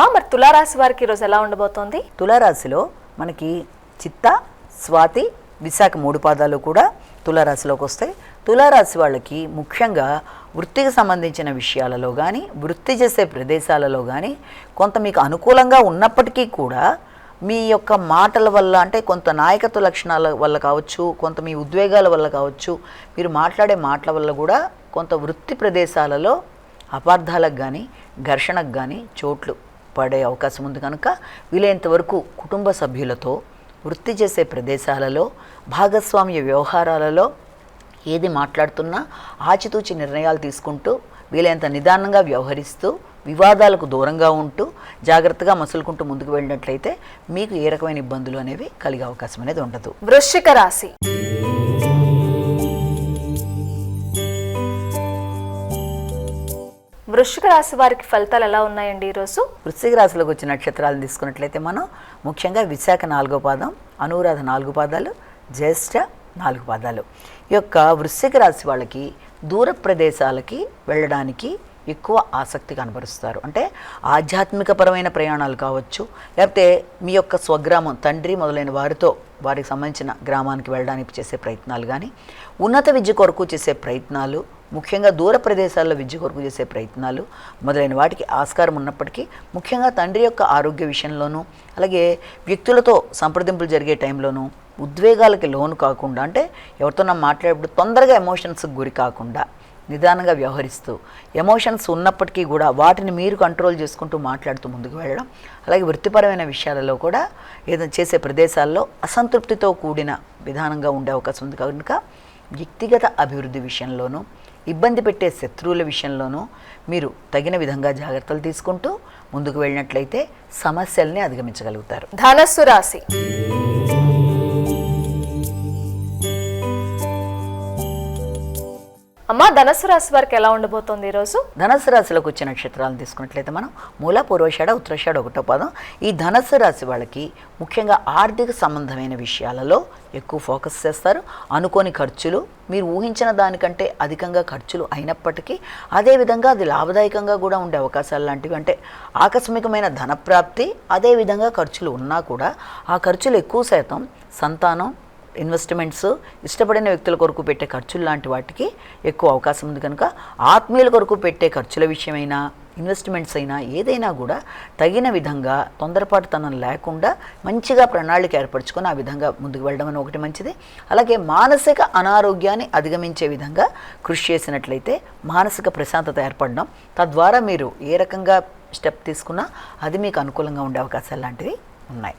అమ్మా మరి తులారాశి వారికి ఈరోజు ఎలా ఉండబోతోంది? తులారాశిలో మనకి చిత్త స్వాతి విశాఖ మూడు పాదాలు కూడా తులారాశిలోకి వస్తాయి. తులారాశి వాళ్ళకి ముఖ్యంగా వృత్తికి సంబంధించిన విషయాలలో కానీ వృత్తి చేసే ప్రదేశాలలో కానీ కొంత మీకు అనుకూలంగా ఉన్నప్పటికీ కూడా మీ యొక్క మాటల వల్ల అంటే కొంత నాయకత్వ లక్షణాల వల్ల కావచ్చు కొంత మీ ఉద్వేగాల వల్ల కావచ్చు మీరు మాట్లాడే మాటల వల్ల కూడా కొంత వృత్తి ప్రదేశాలలో అపార్థాలకు కానీ ఘర్షణకు కానీ చోట్లు పడే అవకాశం ఉంది కనుక వీలైనంత వరకు కుటుంబ సభ్యులతో వృత్తి చేసే ప్రదేశాలలో భాగస్వామ్య వ్యవహారాలలో ఏది మాట్లాడుతున్నా ఆచితూచి నిర్ణయాలు తీసుకుంటూ వీలైనంత నిదానంగా వ్యవహరిస్తూ వివాదాలకు దూరంగా ఉంటూ జాగ్రత్తగా మసులుకుంటూ ముందుకు వెళ్ళినట్లయితే మీకు ఏ రకమైన ఇబ్బందులు అనేవి కలిగే అవకాశం అనేది ఉండదు. వృశ్చిక రాశి. వృశ్చిక రాశి వారికి ఫలితాలు ఎలా ఉన్నాయండి ఈరోజు? వృశ్చిక రాశిలోకి వచ్చిన నక్షత్రాలను తీసుకున్నట్లయితే మనం ముఖ్యంగా విశాఖ నాలుగో పాదం అనురాధ నాలుగు పాదాలు జ్యేష్ఠ నాలుగు పాదాలు. ఈ యొక్క వృశ్చిక రాశి వాళ్ళకి దూర ప్రదేశాలకి వెళ్ళడానికి ఎక్కువ ఆసక్తి కనబరుస్తారు. అంటే ఆధ్యాత్మికపరమైన ప్రయాణాలు కావచ్చు లేకపోతే మీ యొక్క స్వగ్రామం తండ్రి మొదలైన వారితో వారికి సంబంధించిన గ్రామానికి వెళ్ళడానికి చేసే ప్రయత్నాలు కానీ ఉన్నత విద్య కొరకు చేసే ప్రయత్నాలు ముఖ్యంగా దూర ప్రదేశాల్లో విద్య కొరకు చేసే ప్రయత్నాలు మొదలైన వాటికి ఆస్కారం ఉన్నప్పటికీ ముఖ్యంగా తండ్రి యొక్క ఆరోగ్య విషయంలోనూ అలాగే వ్యక్తులతో సంప్రదింపులు జరిగే టైంలోనూ ఉద్వేగాలకి లోను కాకుండా అంటే ఎవరితోనో మాట్లాడేప్పుడు తొందరగా ఎమోషన్స్కి గురి కాకుండా నిదానంగా వ్యవహరిస్తూ ఎమోషన్స్ ఉన్నప్పటికీ కూడా వాటిని మీరు కంట్రోల్ చేసుకుంటూ మాట్లాడుతూ ముందుకు వెళ్ళడం అలాగే వృత్తిపరమైన విషయాలలో కూడా ఏదైనా చేసే ప్రదేశాల్లో అసంతృప్తితో కూడిన విధానంగా ఉండే అవకాశం ఉంది. కనుక వ్యక్తిగత అభివృద్ధి విషయంలోనూ ఇబ్బంది పెట్టే శత్రువుల విషయంలోనూ మీరు తగిన విధంగా జాగ్రత్తలు తీసుకుంటూ ముందుకు వెళ్ళినట్లయితే సమస్యల్ని అధిగమించగలుగుతారు. ధనస్సు రాశి. అమ్మ ధనస్సు రాశి వారికి ఎలా ఉండబోతుంది ఈరోజు? ధనస్సు రాశిలోకి వచ్చే నక్షత్రాలను తీసుకున్నట్లయితే మనం మూల పూర్వషాఢ ఉత్తరాషాఢ ఒకటో పదం. ఈ ధనస్సు రాశి వాళ్ళకి ముఖ్యంగా ఆర్థిక సంబంధమైన విషయాలలో ఎక్కువ ఫోకస్ చేస్తారు. అనుకోని ఖర్చులు మీరు ఊహించిన దానికంటే అధికంగా ఖర్చులు అయినప్పటికీ అదేవిధంగా అది లాభదాయకంగా కూడా ఉండే అవకాశాలు లాంటివి అంటే ఆకస్మికమైన ధనప్రాప్తి అదేవిధంగా ఖర్చులు ఉన్నా కూడా ఆ ఖర్చులు ఎక్కువ శాతం సంతానం ఇన్వెస్ట్మెంట్స్ ఇష్టపడిన వ్యక్తుల కొరకు పెట్టే ఖర్చులు లాంటి వాటికి ఎక్కువ అవకాశం ఉంది కనుక ఆత్మీయుల కొరకు పెట్టే ఖర్చుల విషయమైనా ఇన్వెస్ట్మెంట్స్ అయినా ఏదైనా కూడా తగిన విధంగా తొందరపాటుతనం లేకుండా మంచిగా ప్రణాళిక ఏర్పరచుకొని ఆ విధంగా ముందుకు వెళ్ళడం అని ఒకటి మంచిది. అలాగే మానసిక అనారోగ్యాన్ని అధిగమించే విధంగా కృషి చేసినట్లయితే మానసిక ప్రశాంతత ఏర్పడడం తద్వారా మీరు ఏ రకంగా స్టెప్ తీసుకున్నా అది మీకు అనుకూలంగా ఉండే అవకాశాలు లాంటివి ఉన్నాయి.